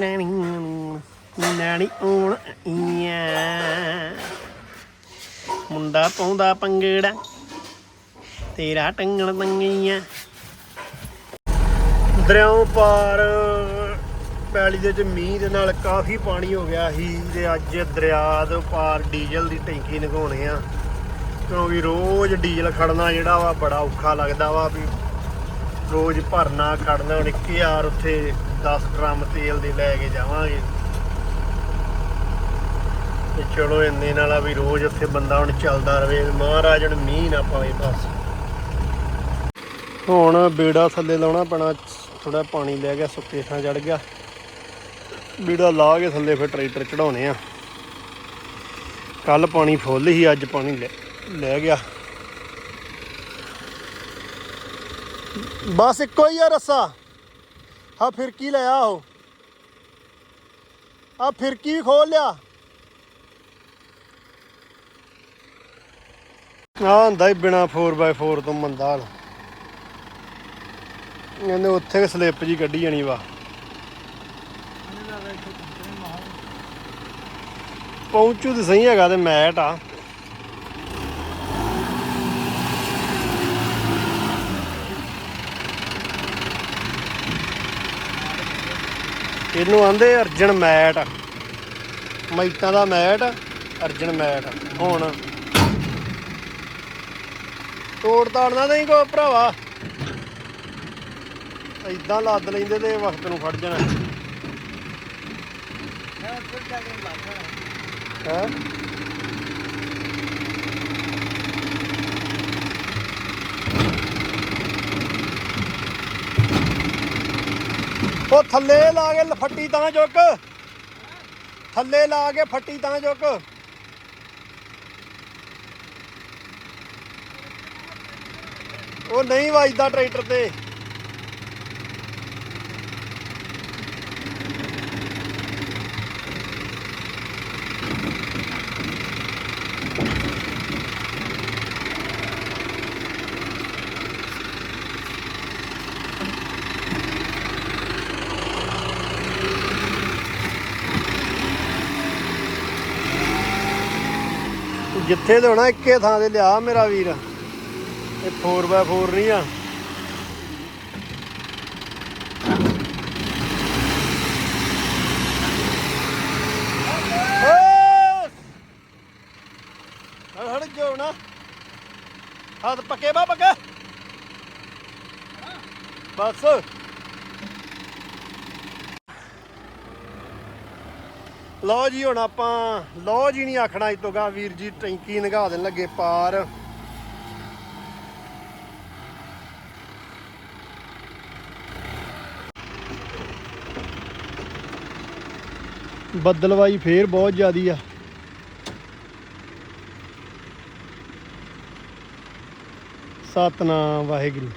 ਨਾਣੀ ਓਣ ਇਆਂ ਮੁੰਡਾ ਪਾਉਂਦਾ ਪੰਗੜਾ, ਤੇਰਾ ਟੰਗਣ ਤੰਗੀਆਂ। ਦਰਿਆਓਂ ਪਾਰ, ਪੈਲੀ ਦੇ ਚ ਮੀਂਹ ਦੇ ਨਾਲ ਕਾਫੀ ਪਾਣੀ ਹੋ ਗਿਆ ਸੀ ਤੇ ਅੱਜ ਦਰਿਆ ਦੇ ਪਾਰ ਡੀਜ਼ਲ ਦੀ ਟੈਂਕੀ ਲਗਾਉਣੇ ਆ। ਕਿਉਂਕਿ ਰੋਜ਼ ਡੀਜ਼ਲ ਖੜਨਾ ਜਿਹੜਾ ਵਾ ਬੜਾ ਔਖਾ ਲੱਗਦਾ ਵਾ ਵੀ ਰੋਜ਼ ਭਰਨਾ ਖੜਨਾ ਹੁਣ ਇੱਕ ਉੱਥੇ 10 ਡਰਮ ਤੇਲ ਦੇ ਲੈ ਕੇ ਜਾਵਾਂਗੇ। ਤੇ ਚਲੋ ਇੰਨੇ ਨਾਲ ਆ ਵੀ ਰੋਜ਼ ਉੱਥੇ ਬੰਦਾ ਹੁਣ ਚੱਲਦਾ ਰਵੇ ਮਹਾਰਾਜ ਹੁਣ ਮੀਂਹ ਨਾ ਪਾਵੇ ਬਸ। ਹੁਣ ਬੇੜਾ ਥੱਲੇ ਲਾਉਣਾ ਪੈਣਾ ਥੋੜਾ ਪਾਣੀ ਲੈ ਗਿਆ, ਸੁੱਕੇ ਥਾਂ ਚੜ ਗਿਆ। ਬੀੜਾ ਲਾ ਕੇ ਥੱਲੇ ਫਿਰ ਟਰੈਕਟਰ ਚੜਾਉਣੇ ਆ। ਕੱਲ ਪਾਣੀ ਫੁੱਲ ਸੀ ਅੱਜ ਪਾਣੀ ਲੈ ਲੈ ਗਿਆ। ਬਸ ਇੱਕੋ ਹੀ ਆ ਰੱਸਾ। ਹਾਂ ਫਿਰਕੀ ਲਿਆ ਉਹ। ਆ ਫਿਰਕੀ ਵੀ ਖੋਲ ਲਿਆ। ਆ ਹੁੰਦਾ ਹੀ ਬਿਨਾ 4x4 ਤੋਂ ਮੰਦਾ ਹਾਲ ਇਹਨੇ ਉੱਥੇ ਸਲਿੱਪ ਜੀ ਕੱਢੀ ਜਾਣੀ ਵਾ। ਪਹੁੰਚੂ ਤੇ ਸਹੀ ਹੈਗਾ ਤੇ ਮੈਟ ਆ। ਇਹਨੂੰ ਆਂਦੇ ਅਰਜਨ ਮੈਟ। ਮੈਟਾਂ ਦਾ ਮੈਟ ਅਰਜਨ ਮੈਟ। ਹੁਣ ਤੋੜ ਤਾੜਨਾ ਨਹੀਂ ਕੋ ਭਰਾਵਾ। ਇਦਾਂ ਲੱਦ ਲੈਂਦੇ ਤੇ ਵਕਤ ਨੂੰ ਫੜ ਜਾਣਾ। ਹੈ? ਉਹ ਥੱਲੇ ਲਾ ਕੇ ਫੱਟੀ ਤਾਂ ਚੁੱਕ। ਥੱਲੇ ਲਾ ਕੇ ਫੱਟੀ ਤਾਂ ਚੁੱਕ। ਉਹ ਨਹੀਂ ਵੱਜਦਾ ਟਰੈਕਟਰ ਤੇ। ਜਿੱਥੇ ਤੇ ਹੋਣਾ, ਇੱਕੇ ਥਾਂ ਤੇ ਲਿਆ ਮੇਰਾ ਵੀਰ। ਇਹ 4x4 ਨਹੀਂ ਆ। ਹੜ ਜੋ ਨਾ। ਹੱਥ ਪੱਕੇ ਬਾ ਪੱਕੇ ਬਸ। ਲਓ ਜੀ, ਹੁਣ ਆਪਾਂ, ਲਓ ਜੀ, ਨਹੀਂ ਆਖਣਾ ਇਸ ਤੋਂ ਗਾ, ਵੀਰ ਜੀ, ਟੈਂਕੀ ਨਗਾ ਦੇਣ ਲੱਗੇ ਪਾਰ। ਬੱਦਲਵਾਈ ਫੇਰ ਬਹੁਤ ਜ਼ਿਆਦੀ ਆ। ਸਤਨਾਮ ਵਾਹਿਗੁਰੂ।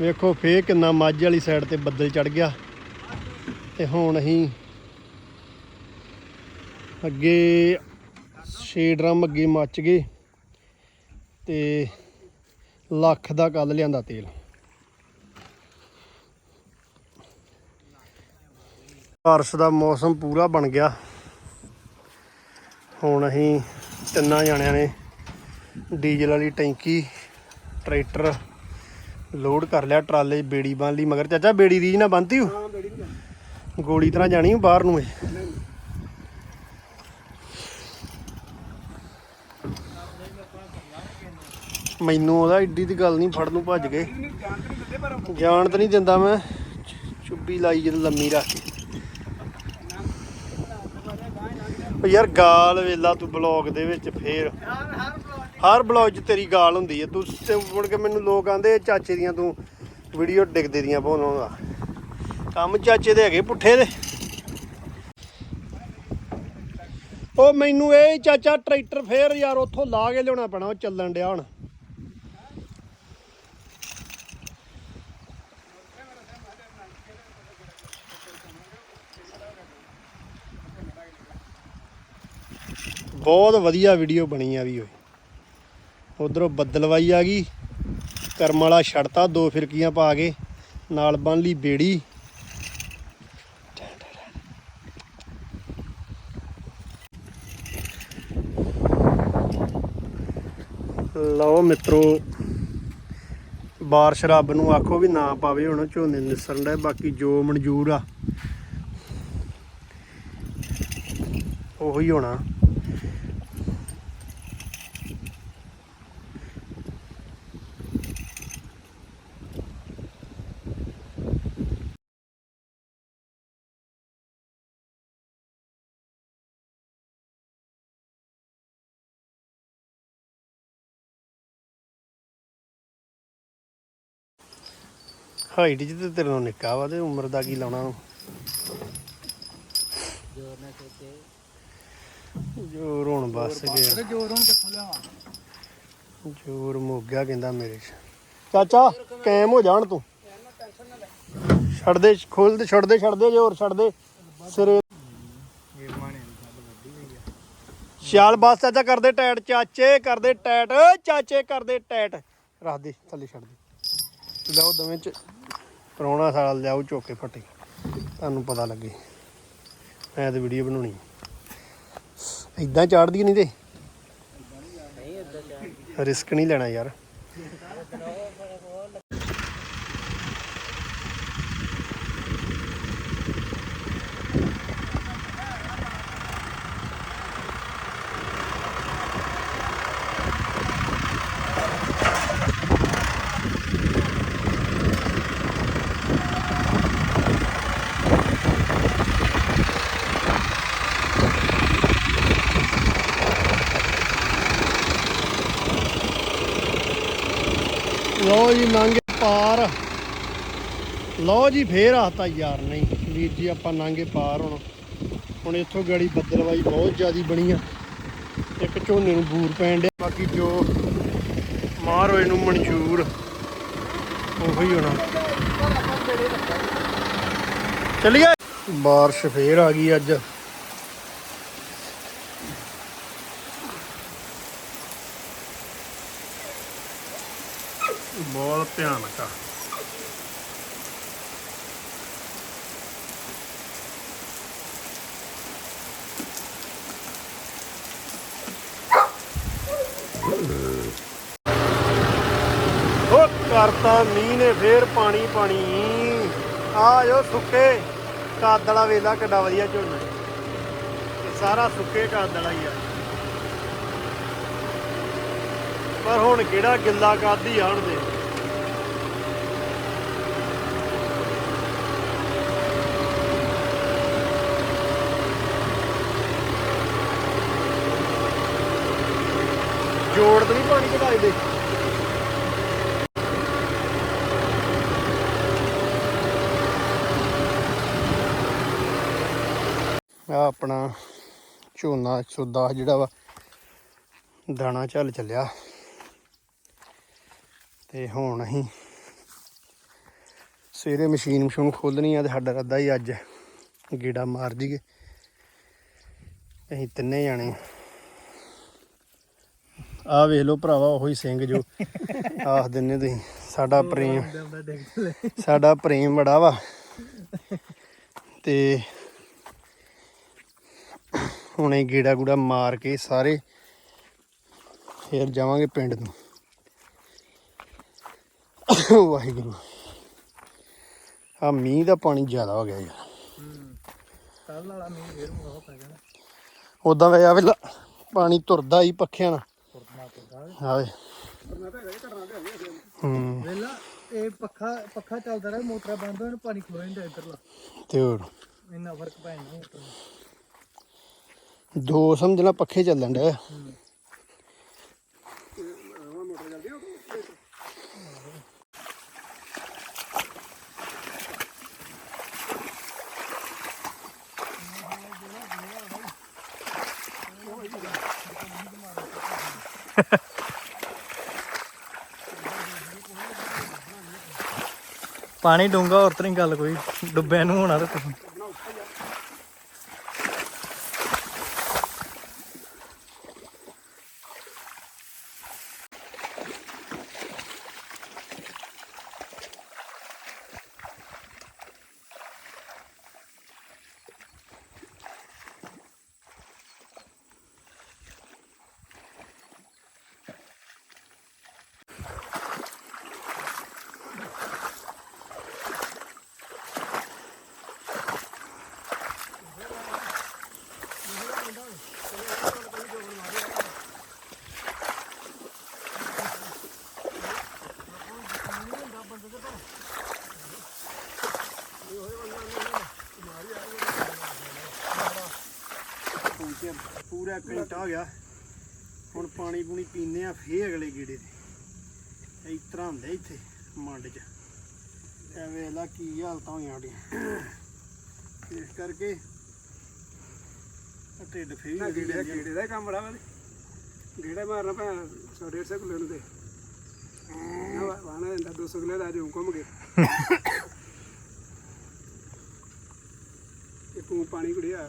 ਵੇਖੋ ਫੇਰ ਕਿੰਨਾ ਮੱਝ ਵਾਲੀ ਸਾਈਡ ਤੇ ਬੱਦਲ ਚੜ ਗਿਆ। ਤੇ ਹੁਣ ਅਸੀਂ ਅੱਗੇ 6 ਡਰਮ ਅੱਗੇ ਮੱਚ ਗਏ ਤੇ ਲੱਖ ਦਾ ਕੱਲ ਲਿਆਂਦਾ ਤੇਲ। ਬਾਰਿਸ਼ ਦਾ ਮੌਸਮ ਪੂਰਾ ਬਣ ਗਿਆ। ਹੁਣ ਅਸੀਂ ਤਿੰਨਾਂ ਜਣਿਆਂ ਨੇ ਡੀਜ਼ਲ ਵਾਲੀ ਟੈਂਕੀ, ਟਰੈਕਟਰ ਲੋਡ ਕਰ ਲਿਆ, ਟਰਾਲੇ, ਬੇੜੀ ਬੰਨ ਲਈ। ਮਗਰ ਚਾਚਾ ਬੇੜੀ ਦੀ ਨਾ ਬੰਨਤੀ ਹੋ ਗੋਲੀ ਤਰ੍ਹਾਂ ਜਾਣੀ ਬਾਹਰ ਨੂੰ ਇਹ। ਮੈਨੂੰ ਉਹਦਾ ਏਡੀ ਦੀ ਗੱਲ ਨਹੀਂ ਫੜ ਨੂੰ ਭੱਜ ਗਏ। ਜਾਣ ਤਾਂ ਨਹੀਂ ਦਿੰਦਾ ਮੈਂ। ਚ- ਲਾਈ ਜਦੋਂ ਲੰਮੀ ਰੱਖ ਕੇ। ਉਹ ਯਾਰ ਗਾਲ ਵੇਲਾ ਤੂੰ ਬਲੌਗ ਦੇ ਵਿੱਚ ਫੇਰ। ਹਰ ਬਲੌਗ 'ਚ ਤੇਰੀ ਗਾਲ ਹੁੰਦੀ ਹੈ ਤੂੰ ਤੇ ਮੁੜ ਕੇ ਮੈਨੂੰ ਲੋਕ ਆਂਦੇ, ਚਾਚੇ ਦੀਆਂ ਤੂੰ ਵੀਡੀਓ ਡਿੱਗਦੇ ਦੀਆਂ ਪਾਉਣਾ ਕੰਮ ਚਾਚੇ ਦੇ ਹੈਗੇ ਪੁੱਠੇ ਦੇ। ਉਹ ਮੈਨੂੰ ਇਹ ਚਾਚਾ ਟਰੈਕਟਰ ਫੇਰ ਯਾਰ ਉੱਥੋਂ ਲਾ ਕੇ ਲਿਆਉਣਾ ਪੈਣਾ, ਉਹ ਚੱਲਣ ਡਿਆ ਹੁਣ। ਬਹੁਤ ਵਧੀਆ ਵੀਡੀਓ ਬਣੀ ਆ ਵੀ ਓਏ। ਉਧਰੋਂ ਬੱਦਲਵਾਈ ਆ ਗਈ, ਕਰਮ ਵਾਲਾ ਛੜਤਾ ਦੋ ਫਿਰਕੀਆਂ ਪਾ ਕੇ, ਨਾਲ ਬਣ ਲਈ ਬੇੜੀ। ਲਓ ਮਿੱਤਰੋ, ਬਾਰਿਸ਼ ਰੱਬ ਨੂੰ ਆਖੋ ਵੀ ਨਾ ਪਾਵੇ, ਹੁਣ ਝੋਨੇ ਨਿਸਰਨ ਦਾ ਬਾਕੀ ਜੋ ਮਨਜ਼ੂਰ ਆ, ਉਹੀ ਹੋਣਾ। ਹਾਈਟ ਚ ਤੇ ਤੇਰੇ ਨਾਲ ਨਿੱਕਾ ਵਾ ਤੇ ਉਮਰ ਦਾ ਕੀ ਲਾਉਣਾ ਉਹਨੂੰ? ਜੋਰ ਹੁਣ ਬਸ ਗਿਆ ਜੋਰ ਹੁਣ ਕਿੱਥੋਂ ਲਿਆਵਾਂ? ਜੋਰ ਮੁੱਕ ਗਿਆ ਕਹਿੰਦਾ ਮੇਰੇ ਚ। ਚਾਚਾ ਕਾਇਮ ਹੋ ਜਾਣ ਤੂੰ। ਛੱਡ ਦੇ ਖੋਲ ਦੇ ਛੱਡ ਦੇ ਛੱਡ ਦੇ ਜੋਰ ਛੱਡ ਦੇ। ਸਿਰੇ। ਛਾਲ ਬਸ ਚਾਚਾ ਕਰਦੇ ਟੈਟ। ਚਾਚੇ ਕਰਦੇ ਟੈਟ। ਚਾਚੇ ਕਰਦੇ ਟੈਟ। ਰੱਖ ਦੇ ਥੱਲੇ ਛੱਡ ਦੇ। ਲਓ ਦੋਵੇਂ ਚ। ਪਰੌਣਾ ਸਾਲ ਲਿਆਓ ਝੋਕੇ ਫੱਟੇ। ਤੁਹਾਨੂੰ ਪਤਾ ਲੱਗੇ। ਮੈਂ ਤੇ ਵੀਡੀਓ ਬਣਾਉਣੀ ਇਦਾਂ ਚਾੜਦੀ ਨਹੀਂ ਤੇ ਰਿਸਕ ਨਹੀਂ ਲੈਣਾ ਯਾਰ। ਲਓ ਜੀ ਨਾਂਗੇ ਪਾਰ। ਲਓ ਜੀ, ਫੇਰ ਆਤਾ ਯਾਰ, ਨਹੀਂ, ਵੀਰ ਜੀ, ਆਪਾਂ ਨਾਂਗੇ ਪਾਰ ਹੁਣ। ਹੁਣ ਇੱਥੋਂ ਗੜੀ ਬੱਦਲਵਾਈ ਬਹੁਤ ਜ਼ਿਆਦੀ ਬਣੀ ਆ। ਇੱਕ ਝੋਨੇ ਨੂੰ ਬੂਰ ਪੈਣ ਡਿਆ, ਬਾਕੀ ਜੋ ਮਾਰ ਹੋਏ ਨੂੰ ਮਨਜ਼ੂਰ, ਉਹੀ ਹੋਣਾ। ਚੱਲੀਏ। ਬਾਰਿਸ਼ ਫੇਰ ਆ ਗਈ ਅੱਜ। ਬਹੁਤ ਭਿਆਨਕ ਉਹ ਕਰਤਾ, ਮੀਂਹ ਨੇ ਫੇਰ ਪਾਣੀ ਪਾਣੀ। ਆਇਓ ਸੁੱਕੇ ਕਾਦਲਾ ਵੇਲਾ ਕਿੱਡਾ ਵਧੀਆ ਝੋਨਾ ਸਾਰਾ ਸੁੱਕੇ ਕਾਦਲਾ ਹੀ ਆ। ਪਰ ਹੁਣ ਕਿਹੜਾ ਗਿੱਲਾ ਕਾਦੀ ਆਣ ਦੇ ਜੋੜ ਤੇ ਨਹੀਂ ਪਾਣੀ ਘਟਾਈ ਦੇ ਆ ਆਪਣਾ ਝੋਨਾ 110 ਜਿਹੜਾ ਵਾ, ਦਾਣਾ ਚੱਲ ਚੱਲਿਆ। ਤੇ ਹੁਣ ਅਸੀਂ ਸਵੇਰੇ ਮਸ਼ੀਨ ਮਸ਼ੂਨ ਖੋਲਣੀ ਆ ਤੇ ਸਾਡਾ ਰੱਦਾ ਹੀ ਅੱਜ ਗੇੜਾ ਮਾਰ ਜੀਏ। ਅਸੀਂ ਤਿੰਨੇ ਜਾਣੇ ਆ ਵੇਖ ਲਓ ਭਰਾਵਾ ਉਹੀ ਸਿੰਘ ਜੋ। ਆਖ ਦਿੰਨੇ ਤੁਸੀਂ ਸਾਡਾ ਪ੍ਰੇਮ। ਸਾਡਾ ਪ੍ਰੇਮ ਬੜਾ ਵਾ। ਤੇ ਹੁਣੇ ਗੇੜਾ ਗੂੜਾ ਮਾਰ ਕੇ ਸਾਰੇ ਫੇਰ ਜਾਵਾਂਗੇ ਪਿੰਡ ਨੂੰ। ਵਾਹਿਗੁਰੂ। ਆ ਮੀਂਹ ਦਾ ਪਾਣੀ ਜ਼ਿਆਦਾ ਹੋ ਗਿਆ ਯਾਰ। ਕੱਲ ਵਾਲਾ ਮੀਂਹ ਫੇਰ ਮੋਹ ਪੈ ਗਿਆ ਉਦਾਂ ਵੇ ਆ ਵੇਲਾ ਪਾਣੀ ਤੁਰਦਾ ਹੀ ਪੱਖਿਆਂ ਨਾਲ। ਤੁਰਨਾ ਪੈਂਦਾ ਆਵੇ ਹੂੰ ਵੇਲਾ ਇਹ ਪੱਖਾ ਪੱਖਾ ਚੱਲਦਾ ਰਿਹਾ ਮੋਟਰ ਬੰਦ ਹੋਣ ਪਾਣੀ ਖਲੋ ਜਾਂਦਾ ਇੱਧਰਲਾ। ਤੇ ਹੋਰ? ਇੰਨਾ ਫ਼ਰਕ ਪੈ ਜਾਂਦਾ ਮੋਟਰ ਨੂੰ ਦੋ ਸਮਝਣਾ ਪੱਖੇ ਚੱਲਣ ਡੇ ਪਾਣੀ ਡੂੰਗਾ ਹੋਰ ਤਾਂ ਗੱਲ ਕੋਈ ਡੁੱਬਿਆ ਨੂੰ ਹੋਣਾ ਤੇ ਤੁਸੀਂ ਤੇ ਪੂਰਾ ਘੰਟਾ ਹੋ ਗਿਆ। ਹੁਣ ਪਾਣੀ ਪੂਣੀ ਪੀਨੇ ਆ ਫੇਰ ਅਗਲੇ ਗੇੜੇ ਦੇ ਇਸ ਤਰ੍ਹਾਂ ਹੁੰਦੇ ਇੱਥੇ ਮੰਡ 'ਚ। ਐਵੇਂ ਲਾ ਕੀ ਹਾਲਤਾਂ ਹੋਈਆਂ ਸਾਡੀਆਂ। ਇਸ ਕਰਕੇ ਢਿੱਡ ਫੇਰ ਨਾ ਗੇੜੇ ਦਾ ਕੰਮ ਬੜਾ ਵਾ ਗੇੜੇ ਮਾਰਨਾ ਭੈਣ 100 150 ਕਿਲੋ ਨੂੰ ਤੇ। ਨਾ ਵਾਣਾ ਜਾਂਦਾ 200 ਕਿਲੋ ਦਾ ਜੂ ਘੁੰਮ ਕੇ ਇਹ ਤੂੰ ਪਾਣੀ ਕੁੜਿਆ।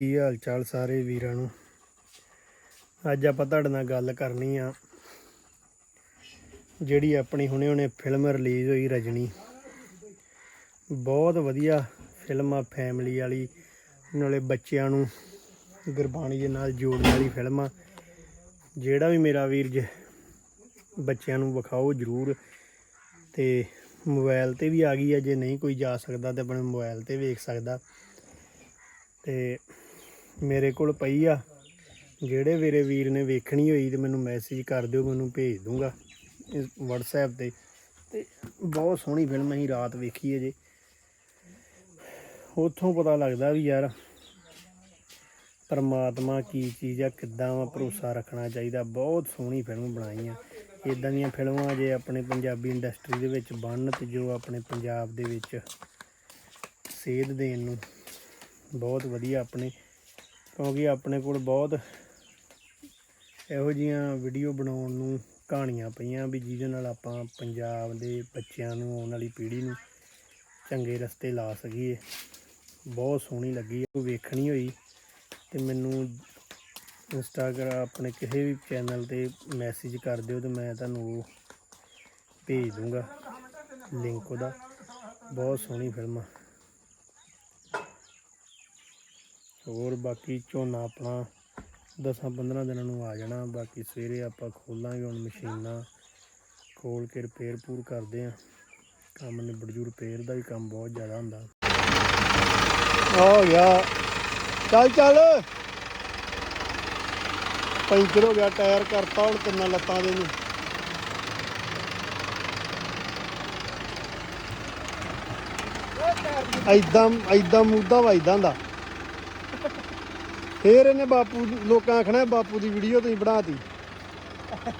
ਕੀ ਹਾਲ ਚਾਲ ਸਾਰੇ ਵੀਰਾਂ ਨੂੰ? ਅੱਜ ਆਪਾਂ ਤੁਹਾਡੇ ਨਾਲ ਗੱਲ ਕਰਨੀ ਆ, ਜਿਹੜੀ ਆਪਣੀ ਹੁਣੇ ਹੁਣੇ ਫਿਲਮ ਰਿਲੀਜ਼ ਹੋਈ ਰਜਨੀ। ਬਹੁਤ ਵਧੀਆ ਫਿਲਮ ਆ ਫੈਮਿਲੀ ਵਾਲੀ, ਨਾਲੇ ਬੱਚਿਆਂ ਨੂੰ ਗੁਰਬਾਣੀ ਦੇ ਨਾਲ ਜੋੜਨ ਵਾਲੀ ਫਿਲਮ ਆ। ਜਿਹੜਾ ਵੀ ਮੇਰਾ ਵੀਰ ਜੇ, ਬੱਚਿਆਂ ਨੂੰ ਵਿਖਾਓ ਜਰੂਰ। ਤੇ ਮੋਬਾਈਲ ਤੇ ਵੀ ਆ ਗਈ ਆ, ਜੇ ਨਹੀਂ ਕੋਈ ਜਾ ਸਕਦਾ ਤੇ ਆਪਣੇ ਮੋਬਾਈਲ ਤੇ ਵੇਖ ਸਕਦਾ। ਤੇ ਮੇਰੇ ਕੋਲ ਪਈ ਆ। ਜਿਹੜੇ ਮੇਰੇ ਵੀਰ ਨੇ ਵੇਖਣੀ ਹੋਈ ਤੇ ਮੈਨੂੰ ਮੈਸੇਜ ਕਰ ਦਿਓ ਮੈਨੂੰ ਭੇਜ ਦੂੰਗਾ ਇਸ WhatsApp ਤੇ। ਤੇ ਬਹੁਤ ਸੋਹਣੀ ਫਿਲਮ ਅਸੀਂ ਰਾਤ ਵੇਖੀ ਹੈ ਜੇ। ਉੱਥੋਂ ਪਤਾ ਲੱਗਦਾ ਵੀ ਯਾਰ ਪਰਮਾਤਮਾ ਕੀ ਚੀਜ਼ ਆ, ਕਿੱਦਾਂ ਵਾ ਭਰੋਸਾ ਰੱਖਣਾ ਚਾਹੀਦਾ। ਬਹੁਤ ਸੋਹਣੀ ਫਿਲਮ ਬਣਾਈ ਆ। ਇਦਾਂ ਦੀਆਂ ਫਿਲਮਾਂ ਜੇ ਆਪਣੇ ਪੰਜਾਬੀ ਇੰਡਸਟਰੀ ਦੇ ਵਿੱਚ ਬਣਨ ਤੇ ਜੋ ਆਪਣੇ ਪੰਜਾਬ ਦੇ ਵਿੱਚ ਸੇਧ ਦੇਣ ਨੂੰ ਬਹੁਤ ਵਧੀਆ ਆਪਣੇ ਕਿਉਂਕਿ ਆਪਣੇ ਕੋਲ ਬਹੁਤ ਇਹੋ ਜੀਆਂ ਵੀਡੀਓ ਬਣਾਉਣ ਨੂੰ ਕਹਾਣੀਆਂ ਪਈਆਂ ਵੀ ਜਿਹਦੇ ਨਾਲ ਆਪਾਂ ਪੰਜਾਬ ਦੇ ਬੱਚਿਆਂ ਨੂੰ, ਆਉਣ ਵਾਲੀ ਪੀੜ੍ਹੀ ਨੂੰ ਚੰਗੇ ਰਸਤੇ ਲਾ ਸਕੀਏ। ਬਹੁਤ ਸੋਹਣੀ ਲੱਗੀ ਉਹ ਵੇਖਣੀ ਹੋਈ ਤੇ ਮੈਨੂੰ ਇੰਸਟਾਗ੍ਰਾਮ ਆਪਣੇ ਕਿਸੇ ਵੀ ਚੈਨਲ ਤੇ ਮੈਸੇਜ ਕਰ ਦਿਓ ਤੇ ਮੈਂ ਤੁਹਾਨੂੰ ਉਹ ਭੇਜ ਦੂੰਗਾ। ਲਿੰਕ ਉਹਦਾ। ਬਹੁਤ ਸੋਹਣੀ ਫਿਲਮ ਆ। ਹੋਰ ਬਾਕੀ ਝੋਨਾ ਆਪਣਾ 10-15 ਦਿਨਾਂ ਨੂੰ ਆ ਜਾਣਾ, ਬਾਕੀ ਸਵੇਰੇ ਆਪਾਂ ਖੋਲਾਂਗੇ ਹੁਣ ਮਸ਼ੀਨਾਂ, ਖੋਲ ਕੇ ਰਿਪੇਅਰ ਪੂਰ ਕਰਦੇ ਆ ਕੰਮ ਨਿਬੜ ਜੂ ਰਿਪੇਅਰ ਦਾ ਵੀ ਕੰਮ ਬਹੁਤ ਜ਼ਿਆਦਾ ਹੁੰਦਾ। ਹੋ ਗਿਆ। ਚੱਲ ਚੱਲ। ਪੈਂਚਰ ਹੋ ਗਿਆ, ਟਾਇਰ ਕਰਤਾ ਹੁਣ ਤਿੰਨਾਂ ਲੱਤਾਂ ਦੇ ਨੂੰ। ਐਦਾਂ ਐਦਾਂ ਮੁੱਦਾ ਵੱਜਦਾ ਹੁੰਦਾ। ਫੇਰ ਇਹਨੇ ਬਾਪੂ ਲੋਕਾਂ ਆਖਣਾ ਬਾਪੂ ਦੀ ਵੀਡੀਓ ਤੁਸੀਂ ਬਣਾਤੀ।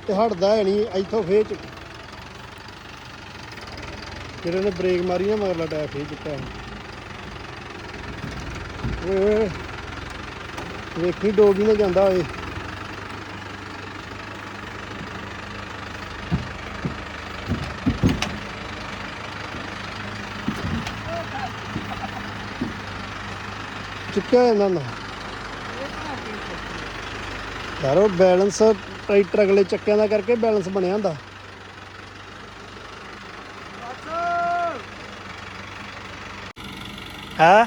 ਤੇ ਹਟਦਾ ਹੈ ਨਹੀਂ, ਇੱਥੋਂ ਫੇਰ ਚ ਫਿਰ ਇਹਨੇ ਬ੍ਰੇਕ ਮਾਰੀ ਨਾ, ਮਗਰਲਾ ਟਾਇਰ ਫੇਰ ਚੁੱਕਾ ਓਏ ਓਏ, ਵੇਖੀ ਡੋਗੀ ਨਾ ਜਾਂਦਾ ਓਏ ਚੁੱਕਿਆ ਇਹਨਾਂ ਨਾ ਯਾਰ ਉਹ ਬੈਲੈਂਸ ਟਰੈਕਟਰ ਅਗਲੇ ਚੱਕਿਆਂ ਦਾ ਕਰਕੇ ਬੈਲੈਂਸ ਬਣਿਆ ਹੁੰਦਾ। ਹੈ?